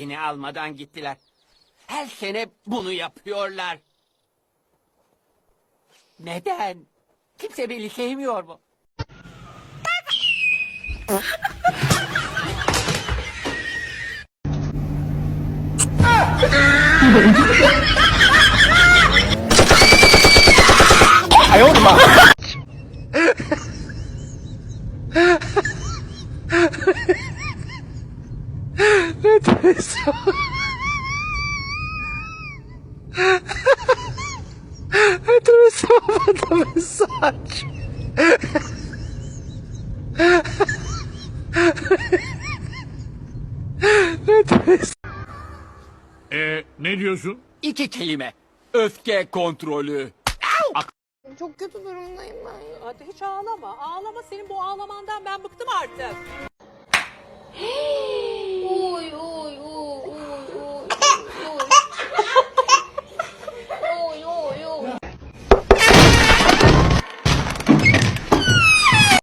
Beni almadan gittiler. Her sene bunu yapıyorlar. Neden? Kimse beni sevmiyor mu? Ee, ne diyorsun? İki kelime. Öfke kontrolü. Çok kötü durumdayım ben ya. Hadi hiç ağlama. Ağlama senin bu ağlamandan ben bıktım artık.